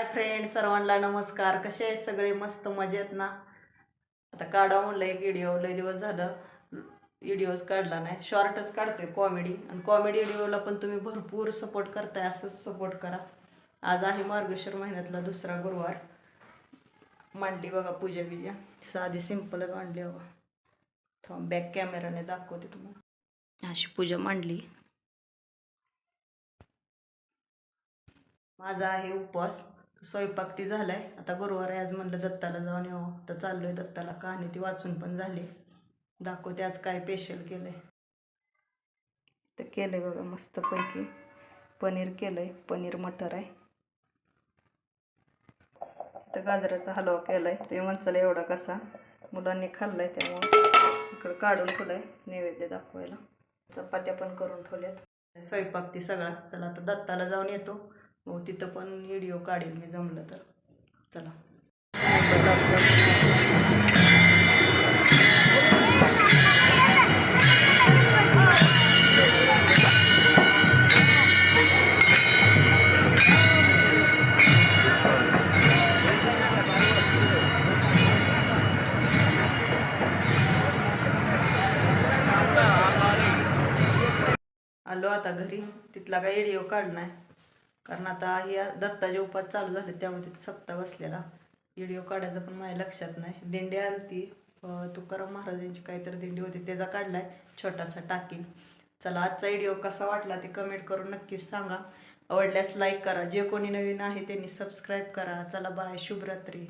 Hi friend सर्वांना नमस्कार. कसे आहे सगळे? मस्त मजेत ना? आता काढा म्हणलं एक व्हिडिओ लय दिवस झालं व्हिडिओज काढला नाही. शॉर्टच काढतोय कॉमेडी आणि कॉमेडी व्हिडिओला पण तुम्ही भरपूर सपोर्ट करताय असंच सपोर्ट करा. आज आहे मार्गेश्वर महिन्यातला दुसरा गुरुवार. मांडली बघा पूजा बिजा. साधी सिंपलच मांडली बघा थांब बॅक कॅमेराने दाखवते तुम्हाला. अशी पूजा मांडली. माझा आहे उपवास. स्वयंपाक ती झालाय. आता गुरुवार आहे आज म्हणलं दत्ताला जाऊन येऊ. तर चाललोय दत्ताला. कहाणी ती वाचून पण झाली. दाखवते आज काय स्पेशल केलंय. तर केलंय बघा मस्तपैकी. पनीर केलंय. पनीर मटर आहे. तर गाजराचा हलवा केलाय. तुम्ही म्हणचाल एवढा कसा? मुलांनी खाल्लाय त्यामुळं. इकडं काढून ठेवलाय. नैवेद्य दाखवायला. चपात्या पण करून ठेवल्यात. स्वयंपाक ती सगळा. चला आता दत्ताला जाऊन येतो. हो तिथं पण व्हिडिओ काढेल मी जमलं तर. चला. आलो आता घरी. तिथला काही व्हिडिओ काढणार. कारण आता ही दत्ताचे उपास चालू झाले त्यामुळे तिथे सप्ताह बसलेला. व्हिडिओ काढायचा पण माझ्या लक्षात नाही. दिंडी आलती. ती तुकाराम महाराजांची काहीतरी दिंडी होती त्याचा काढलाय. छोटासा टाकील. चला आजचा व्हिडिओ कसा वाटला ते कमेंट करून नक्कीच सांगा. आवडल्यास लाईक करा. जे कोणी नवीन आहे त्यांनी सबस्क्राईब करा. चला बाय शुभरात्री.